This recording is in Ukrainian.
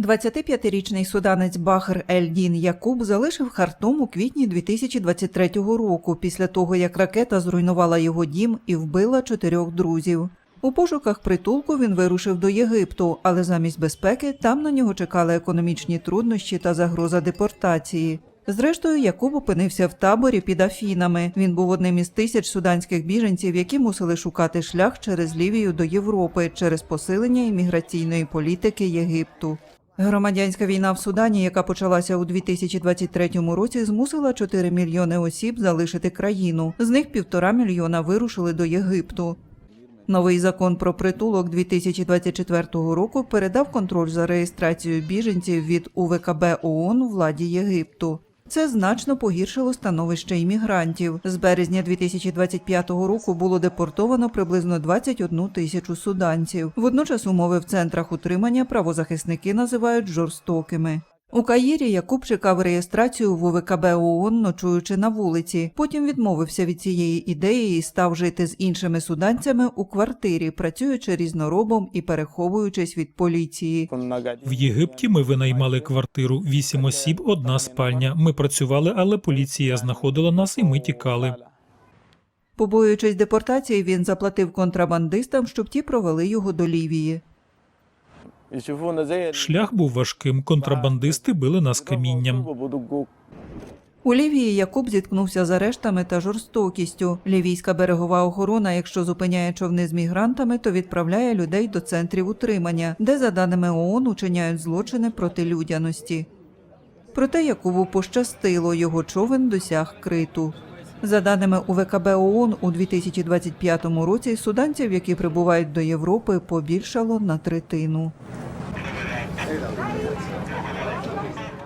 25-річний суданець Бахр Ель-Дін Якуб залишив Хартум у квітні 2023 року після того, як ракета зруйнувала його дім і вбила чотирьох друзів. У пошуках притулку він вирушив до Єгипту, але замість безпеки там на нього чекали економічні труднощі та загроза депортації. Зрештою, Якуб опинився в таборі під Афінами. Він був одним із тисяч суданських біженців, які мусили шукати шлях через Лівію до Європи через посилення імміграційної політики Єгипту. Громадянська війна в Судані, яка почалася у 2023 році, змусила 4 мільйони осіб залишити країну. З них півтора мільйона вирушили до Єгипту. Новий закон про притулок 2024 року передав контроль за реєстрацією біженців від УВКБ ООН владі Єгипту. Це значно погіршило становище іммігрантів. З березня 2025 року було депортовано приблизно 21 тисячу суданців. Водночас умови в центрах утримання правозахисники називають жорстокими. У Каїрі Якуб чекав реєстрацію в УВКБ ООН, ночуючи на вулиці. Потім відмовився від цієї ідеї і став жити з іншими суданцями у квартирі, працюючи різноробом і переховуючись від поліції. В Єгипті ми винаймали квартиру вісім осіб, одна спальня. Ми працювали, але поліція знаходила нас і ми тікали. Побоюючись депортації, він заплатив контрабандистам, щоб ті провели його до Лівії. Шлях був важким. Контрабандисти били нас камінням. У Лівії Якуб зіткнувся з арештами та жорстокістю. Лівійська берегова охорона, якщо зупиняє човни з мігрантами, то відправляє людей до центрів утримання, де, за даними ООН, учиняють злочини проти людяності. Проте Якубу пощастило, його човен досяг криту. За даними УВКБ ООН, у 2025 році суданців, які прибувають до Європи, побільшало на третину. いいですね。